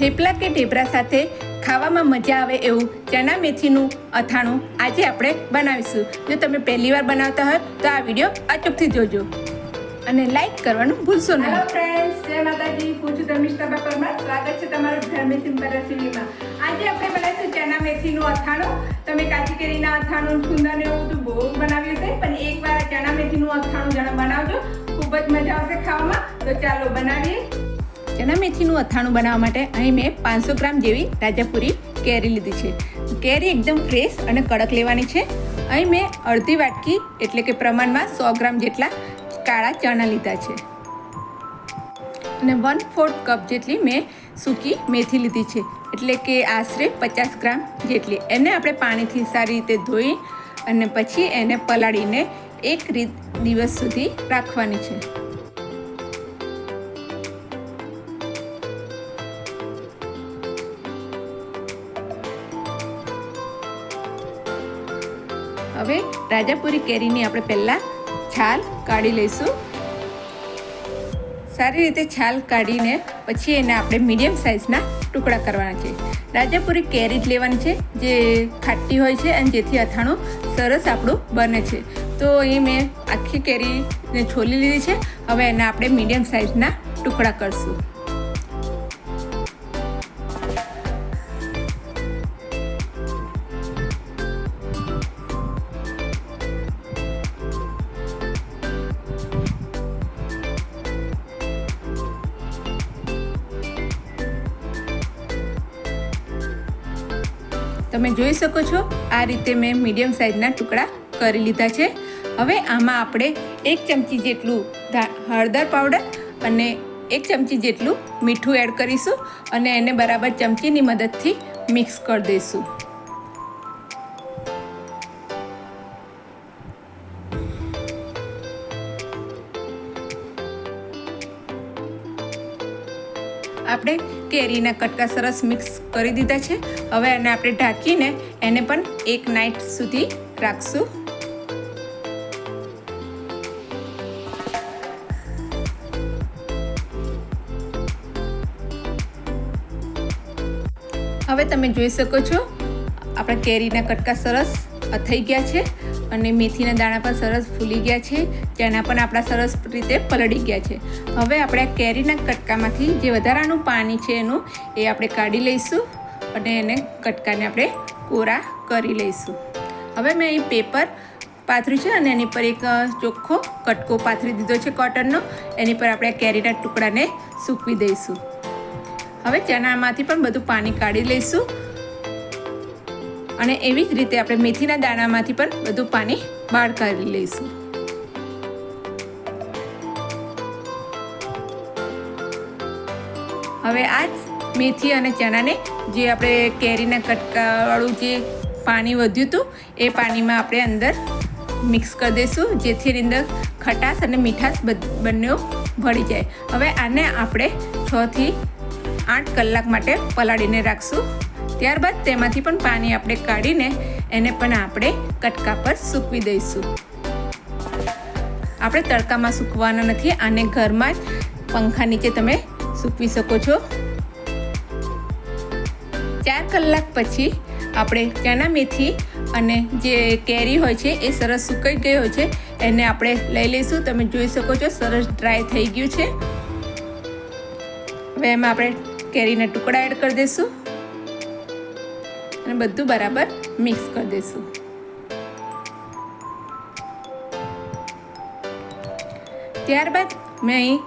થેપલા કે ઢેબરા સાથે ખાવામાં મજા આવે એવું ચણા મેથીનું અથાણું આજે આપણે બનાવીશું. જો તમે પહેલી વાર બનાવતા હોય તો આ વીડિયો અચૂકથી જોજો. અને લાઈક કરવાનું ભૂલશો નહીં. હેલો ફ્રેન્ડ્સ જય માતાજી. હું છું ધર્મિષ્ઠા પરમાર સ્વાગત છે તમારું ધર્મી સિમ્પલ રેસીપીમાં આજે આપણે બનાવીશું ચણા મેથીનું અથાણું. તમે કાચી કેરીના અથાણું, છુંદાને એવું બધું બહુ બનાવ્યું છે પણ એકવાર ચણા મેથીનું અથાણું જણા બનાવજો. ખૂબ જ મજા આવશે ખાવામાં. તો ચાલો બનાવીએ. ચણા મેથીનું અથાણું બનાવવા માટે અહીં મેં પાંચસો ગ્રામ જેવી રાજાપુરી કેરી લીધી છે. કેરી એકદમ ફ્રેશ અને કડક લેવાની છે. અહીં મેં અડધી વાટકી એટલે કે પ્રમાણમાં સો ગ્રામ જેટલા કાળા ચણા લીધા છે. અને વન ફોર્થ કપ જેટલી મેં સૂકી મેથી લીધી છે. એટલે કે આશરે પચાસ ગ્રામ જેટલી. એને આપણે પાણીથી સારી રીતે ધોઈ અને પછી એને પલાળીને એક રીત દિવસ સુધી રાખવાની છે. હવે રાજાપુરી કેરીની આપણે પહેલાં છાલ કાઢી લઈશું. સારી રીતે છાલ કાઢીને પછી એને આપણે મીડિયમ સાઇઝના ટુકડા કરવાના છે. રાજાપુરી કેરી જ લેવાની છે, જે ખાટી હોય છે અને જેથી અથાણું સરસ આપણું બને છે. તો અહીં મેં આખી કેરીને છોલી લીધી છે. હવે એને આપણે મીડિયમ સાઇઝના ટુકડા કરશું. તમે જોઈ શકો છો, આ રીતે મેં મીડિયમ સાઇઝના ટુકડા કરી લીધા છે. હવે આમાં આપણે એક ચમચી જેટલું હળદર પાવડર અને એક ચમચી જેટલું મીઠું એડ કરીશું અને એને બરાબર ચમચીની મદદથી મિક્સ કરી દઈશું. આપણે કેરીના કટકા સરસ મિક્સ કરી દીધા છે. હવે એને આપણે ઢાંકીને એને પણ એક નાઇટ સુધી રાખશું. હવે તમે જોઈ શકો છો, આપણા કેરીના કટકા સરસ થઈ ગયા છે અને મેથીના દાણા પણ સરસ ફૂલી ગયા છે. ચણા પણ આપણા સરસ રીતે પલળી ગયા છે. હવે આપણે કેરીના કટકામાંથી જે વધારાનું પાણી છે એનું એ આપણે કાઢી લઈશું અને એને કટકાને આપણે કોરા કરી લઈશું. હવે મેં અહીં પેપર પાથર્યું છે અને એની પર એક ચોખ્ખો કટકો પાથરી દીધો છે કોટનનો. એની પર આપણે કેરીના ટુકડાને સૂકવી દઈશું. હવે ચણામાંથી પણ બધું પાણી કાઢી લઈશું. અને એવી જ રીતે આપણે મેથીના દાણામાંથી પણ બધું પાણી બહાર કાઢી લઈશું. હવે આ જ મેથી અને ચણાને જે આપણે કેરીના કટકાવાળું જે પાણી વધ્યું હતું, એ પાણીમાં આપણે અંદર મિક્સ કરી દઈશું, જેથી અંદર ખટાશ અને મીઠાશ બંને ભળી જાય. હવે આને આપણે છથી આઠ કલાક માટે પલાળીને રાખશું. ત્યારબાદ તેમાંથી પણ પાણી આપણે કાઢીને એને પણ આપણે કટકા પર સૂકવી દઈશું. આપણે તડકામાં સૂકવાના નથી, આને ઘરમાં જ પંખા નીચે તમે સૂકવી શકો છો. ચાર કલાક પછી આપણે ચણા મેથી અને જે કેરી હોય છે એ સરસ સુકાઈ ગઈ હોય છે, એને આપણે લઈ લઈશું. તમે જોઈ શકો છો સરસ ડ્રાય થઈ ગયું છે. હવે એમાં આપણે કેરીના ટુકડા એડ કરી દઈશું. અને બધું બરાબર મિક્સ કરી દઈશું. ત્યારબાદ મેં અહીં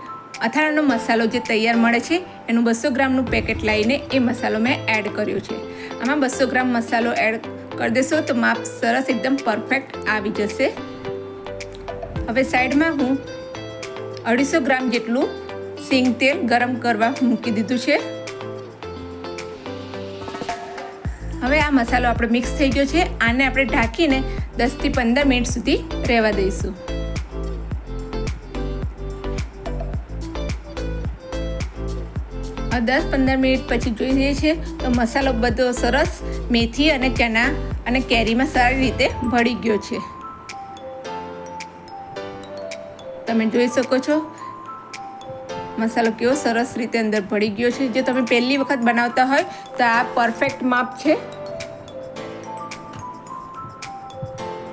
અથાણાનો મસાલો જે તૈયાર મળે છે, એનું બસો ગ્રામનું પેકેટ લાવીને એ મસાલો મેં એડ કર્યો છે. આમાં બસો ગ્રામ મસાલો એડ કરી દેશો તો માપ સરસ એકદમ પરફેક્ટ આવી જશે. હવે સાઈડમાં હું અઢીસો ગ્રામ જેટલું સિંગ તેલ ગરમ કરવા મૂકી દીધું છે. હવે આ મસાલો આપણે મિક્સ થઈ ગયો છે. આને આપણે ઢાંકીને દસથી પંદર મિનિટ સુધી રહેવા દઈશું. દસ પંદર મિનિટ પછી જોઈએ છીએ તો મસાલો બધો સરસ મેથી અને ચણા અને કેરીમાં સારી રીતે ભળી ગયો છે. તમે જોઈ શકો છો મસાલો કેવો સરસ રીતે અંદર ભળી ગયો છે. જો તમે પહેલી વખત બનાવતા હોય તો આ પરફેક્ટ માપ છે.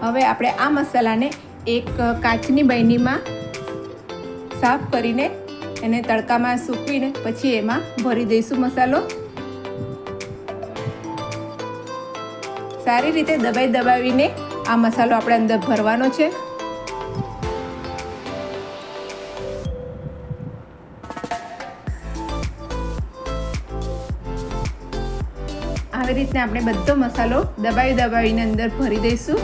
હવે આપણે આ મસાલાને એક કાચની બૈનીમાં સાફ કરીને એને તડકામાં સૂકવીને પછી એમાં ભરી દઈશું મસાલો. સારી રીતે દબાઈ દબાવીને આ મસાલો આપણે અંદર ભરવાનો છે. આવી રીતના આપણે બધો મસાલો દબાવી દબાવીને અંદર ભરી દઈશું.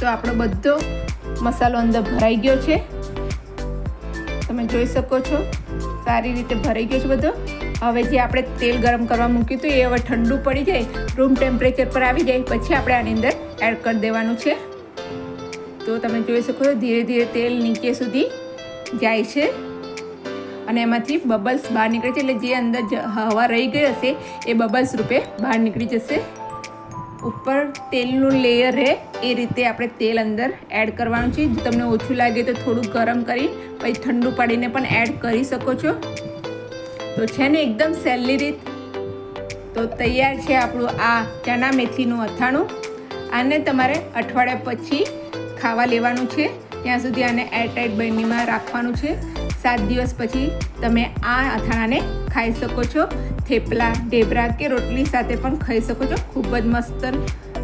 તો આપણો બધો મસાલો અંદર ભરાઈ ગયો છે. તમે જોઈ શકો છો, સારી રીતે ભરાઈ ગયો છે બધો. હવે જે આપણે તેલ ગરમ કરવા મૂક્યું હતું, એ હવે ઠંડુ પડી જાય, રૂમ ટેમ્પરેચર પર આવી જાય, પછી આપણે આની અંદર એડ કરી દેવાનું છે. તો તમે જોઈ શકો છો, ધીરે ધીરે તેલ નીચે સુધી જાય છે. અને એમાંથી બબલ્સ બહાર નીકળે છે, એટલે જે અંદર હવા રહી ગઈ હશે, એ બબલ્સ રૂપે બહાર નીકળી જશે. ઉપર તેલનું લેયર રહે, એ રીતે આપણે તેલ અંદર એડ કરવાનું છે. તમને ઓછું લાગે તો થોડું ગરમ કરી, પછી ઠંડુ પાડીને પણ એડ કરી શકો છો. તો છે ને એકદમ સહેલી રીત. તો તૈયાર છે આપણું આ ચણા મેથીનું અથાણું. આને તમારે અઠવાડિયા પછી ખાવા લેવાનું છે. ત્યાં સુધી આને એરટાઈટ બરણીમાં રાખવાનું છે. સાત દિવસ પછી તમે આ અથાણાને ખાઈ શકો છો. થેપલા, ઢેબરા કે રોટલી સાથે પણ ખાઈ શકો છો. ખૂબ જ મસ્ત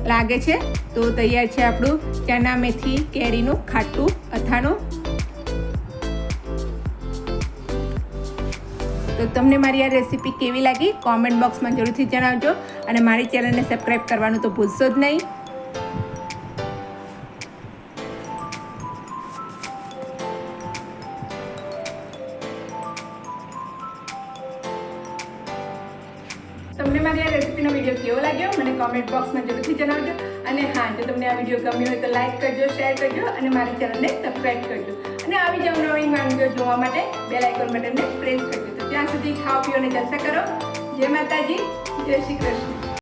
લાગે છે. તો તૈયાર છે આપણું ચણા મેથી કેરીનું ખાટું અથાણું. તો તમને મારી આ રેસીપી કેવી લાગી? કોમેન્ટ બોક્સમાં જરૂરથી જણાવજો. અને મારી ચેનલને સબસ્ક્રાઈબ કરવાનું તો ભૂલશો જ નહીં. તમને મારી આ રેસીપીનો વીડિયો કેવો લાગ્યો? મને કોમેન્ટ બોક્સમાં જરૂરથી જણાવજો. અને હા, જો તમને આ વીડિયો ગમ્યો હોય તો લાઈક કરજો શેર કરજો અને મારી ચેનલને સબસ્ક્રાઈબ કરજો. અને આવી જ નવી વાનગીઓ જોવા માટે બેલ આઇકોન બટનને પ્રેસ કરજો. ત્યાં સુધી ખાઓ પીઓ અને જલસા કરો. જય માતાજી જય શ્રી કૃષ્ણ.